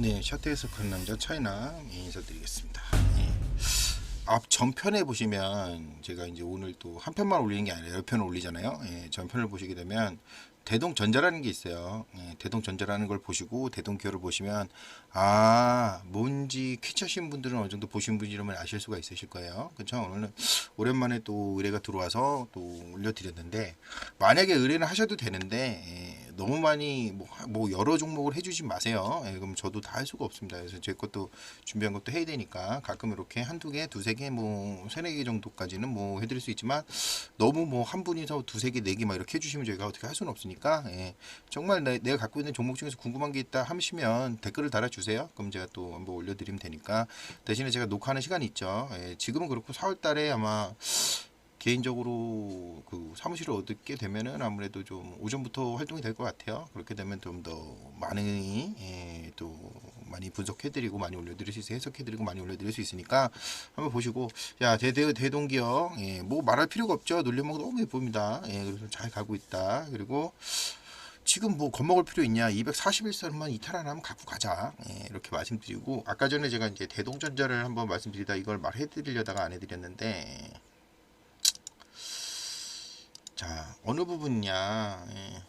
네, 셔츠에서 큰 남자 차이나 인사드리겠습니다. 예. 앞 전편에 보시면 제가 이제 오늘 또 한 편만 올리는 게 아니라 여러 편을 올리잖아요. 예, 전편을 보시게 되면 대동전자라는 게 있어요. 예, 대동전자라는 걸 보시고 대동기어를 보시면 아 뭔지 퀴치하신 분들은 어느 정도 보신 분이라면 아실 수가 있으실 거예요. 그렇죠? 오늘은 오랜만에 또 의뢰가 들어와서 또 올려드렸는데 만약에 의뢰는 하셔도 되는데 예, 너무 많이 뭐, 하- 뭐 여러 종목을 해주지 마세요. 예, 그럼 저도 다 할 수가 없습니다. 그래서 제 것도 준비한 것도 해야 되니까 가끔 이렇게 한두 개, 두세 개, 뭐 세네 개 정도까지는 뭐 해드릴 수 있지만 너무 뭐 한 분이서 두세 개, 네 개 막 이렇게 해주시면 저희가 어떻게 할 수는 없으니까 예, 정말 내, 내가 갖고 있는 종목 중에서 궁금한 게 있다 하시면 댓글을 달아주세요. 그럼 제가 또 한번 올려드리면 되니까 대신에 제가 녹화하는 시간이 있죠. 예, 지금은 그렇고 4월달에 아마 개인적으로 그 사무실을 얻게 되면은 아무래도 좀 오전부터 활동이 될 것 같아요. 그렇게 되면 좀 더 많이 예, 또 많이 분석해드리고 많이 올려드릴 수 있어 해석해드리고 많이 올려드릴 수 있으니까 한번 보시고 야 대대 대동기업 예, 뭐 말할 필요가 없죠. 놀려먹 너무 예쁩니다. 예, 그래서 잘 가고 있다. 그리고 지금 뭐 겁먹을 필요 있냐 241선만 이탈 안 하면 갖고 가자 예, 이렇게 말씀드리고 아까 전에 제가 이제 대동전자를 한번 말씀드리다 이걸 말해드리려다가 안 해드렸는데 자 어느 부분이냐 예.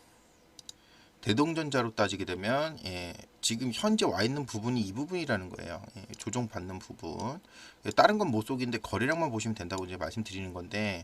대동전자로 따지게 되면 예, 지금 현재 와 있는 부분이 이 부분이라는 거예요. 예, 조정받는 부분. 예, 다른 건 못 속인데 거래량만 보시면 된다고 이제 말씀드리는 건데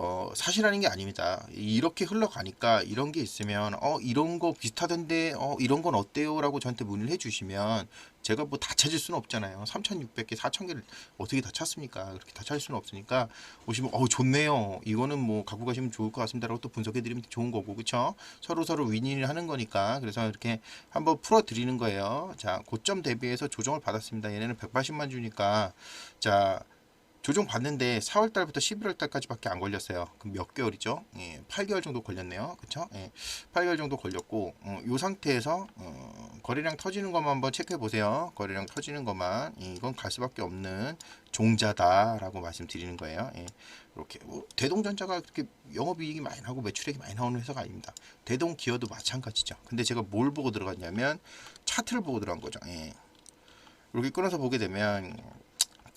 어, 사실하는 게 아닙니다. 이렇게 흘러가니까 이런 게 있으면 어 이런 거 비슷하던데 어 이런 건 어때요라고 저한테 문의를 해주시면 제가 뭐 다 찾을 수는 없잖아요. 3,600개, 4,000개를 어떻게 다 찾습니까? 그렇게 다 찾을 수는 없으니까 오시면 어 좋네요. 이거는 뭐 갖고 가시면 좋을 것 같습니다라고 또 분석해 드리면 좋은 거고 그쵸? 서로 서로 윈윈을 하는 거니까 그래서 이렇게 한번 풀어 드리는 거예요. 자 고점 대비해서 조정을 받았습니다. 얘네는 180만 주니까 자 조정 받는데 4월 달부터 11월 달까지밖에 안 걸렸어요. 그럼 몇 개월이죠? 예, 8개월 정도 걸렸네요. 그쵸? 예, 8개월 정도 걸렸고, 어, 이 상태에서, 어, 거래량 터지는 것만 한번 체크해 보세요. 거래량 터지는 것만. 예, 이건 갈 수밖에 없는 종자다라고 말씀드리는 거예요. 예, 이렇게. 뭐, 대동전자가 그렇게 영업이익이 많이 나고 매출액이 많이 나오는 회사가 아닙니다. 대동 기어도 마찬가지죠. 근데 제가 뭘 보고 들어갔냐면, 차트를 보고 들어간 거죠. 예. 이렇게 끊어서 보게 되면,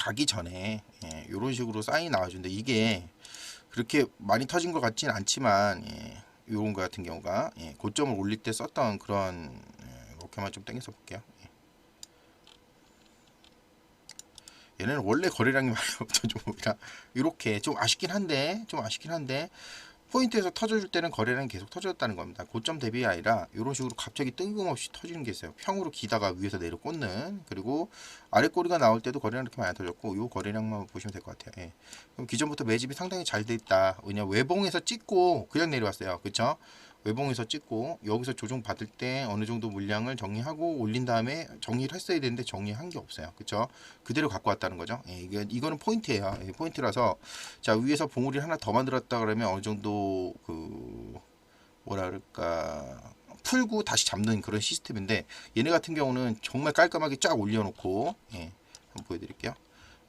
가기 전에 예, 이런 식으로 사인이 나와주는데 이게 그렇게 많이 터진 것 같진 않지만 예, 이런 거 같은 경우가 예, 고점을 올릴 때 썼던 그런 예, 이렇게만 좀 당겨서 볼게요. 예. 얘네는 원래 거래량이 많이 없던 종목이라 이렇게 좀 아쉽긴 한데 좀 아쉽긴 한데 포인트에서 터져줄 때는 거래량이 계속 터졌다는 겁니다. 고점 대비 아니라 이런 식으로 갑자기 뜬금없이 터지는 게 있어요. 평으로 기다가 위에서 내려 꽂는 그리고 아래 꼬리가 나올 때도 거래량 이렇게 많이 터졌고 요 거래량만 보시면 될 것 같아요. 예. 그럼 기존부터 매집이 상당히 잘 돼 있다. 왜냐 외봉에서 찍고 그냥 내려왔어요. 그렇죠? 외봉에서 찍고 여기서 조정 받을 때 어느 정도 물량을 정리하고 올린 다음에 정리를 했어야 되는데 정리한 게 없어요. 그렇죠? 그대로 갖고 왔다는 거죠. 예, 이게 이거는 포인트예요. 예, 포인트라서 자 위에서 봉우리 하나 더 만들었다 그러면 어느 정도 그 뭐라 그럴까 풀고 다시 잡는 그런 시스템인데 얘네 같은 경우는 정말 깔끔하게 쫙 올려놓고 예, 한번 보여드릴게요.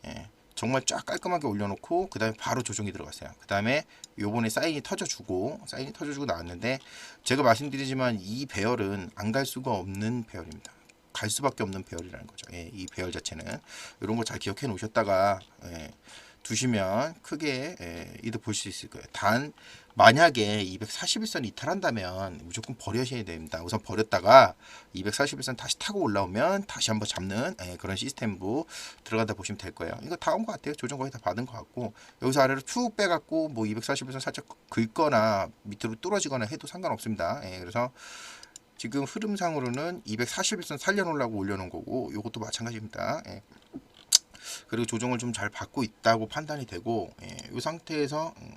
예, 정말 쫙 깔끔하게 올려놓고 그 다음에 바로 조정이 들어갔어요. 그 다음에 요번에 사인이 터져주고 사인이 터져주고 나왔는데 제가 말씀드리지만 이 배열은 안 갈 수가 없는 배열입니다. 갈 수밖에 없는 배열이라는 거죠. 예, 이 배열 자체는 이런 거 잘 기억해 놓으셨다가 예, 두시면 크게 예, 이득 볼 수 있을 거예요. 단 만약에 241선 이탈한다면 무조건 버려셔야 됩니다. 우선 버렸다가 241선 다시 타고 올라오면 다시 한번 잡는 예, 그런 시스템으로 들어가다 보시면 될 거예요. 이거 다 온 것 같아요. 조정 거의 다 받은 것 같고 여기서 아래로 쭉 빼갖고 뭐 241선 살짝 긁거나 밑으로 뚫어지거나 해도 상관없습니다. 예, 그래서 지금 흐름상으로는 241선 살려놓으려고 올려놓은 거고 이것도 마찬가지입니다. 예. 그리고 조정을 좀 잘 받고 있다고 판단이 되고 예, 이 상태에서 음,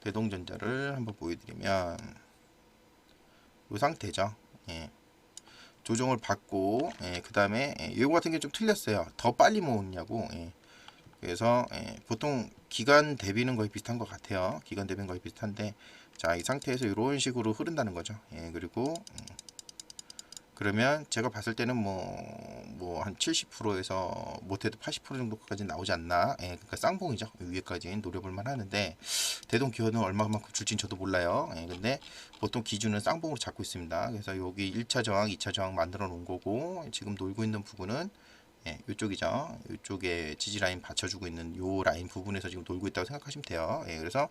대동전자를 한번 보여드리면 이 상태죠. 예. 조정을 받고 예, 그 다음에 예, 이거 같은 게 좀 틀렸어요. 더 빨리 모으냐고. 예. 그래서 예, 보통 기간 대비는 거의 비슷한 것 같아요. 기간 대비는 거의 비슷한데 자 이 상태에서 이런 식으로 흐른다는 거죠. 예, 그리고 음, 그러면 제가 봤을 때는 뭐 뭐 한 70%에서 못해도 80% 정도까지 나오지 않나. 예, 그러니까 쌍봉이죠. 위에까지 노려볼 만 하는데 대동 기호는 얼마만큼 줄진 저도 몰라요. 예, 근데 보통 기준은 쌍봉으로 잡고 있습니다. 그래서 여기 1차 저항, 2차 저항 만들어 놓은 거고 지금 놀고 있는 부분은 예, 이쪽이죠. 이쪽에 지지 라인 받쳐주고 있는 요 라인 부분에서 지금 놀고 있다고 생각하시면 돼요. 예, 그래서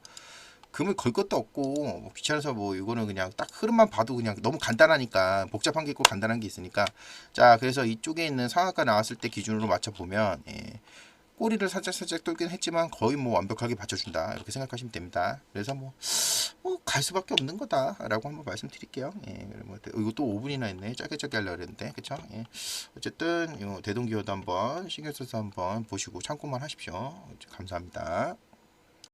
금을 걸 것도 없고 뭐 귀찮아서 뭐 이거는 그냥 딱 흐름만 봐도 그냥 너무 간단하니까 복잡한 게 있고 간단한 게 있으니까 자 그래서 이쪽에 있는 상한가 나왔을 때 기준으로 맞춰 보면 예, 꼬리를 살짝 살짝 뚫긴 했지만 거의 뭐 완벽하게 받쳐준다 이렇게 생각하시면 됩니다. 그래서 뭐 갈 수밖에 없는 거다 라고 한번 말씀드릴게요. 예, 뭐 이것도 5분이나 했네. 짧게 짧게 하려고 했는데 그쵸? 예. 어쨌든 요 대동기호도 한번 신경 써서 한번 보시고 참고만 하십시오. 감사합니다.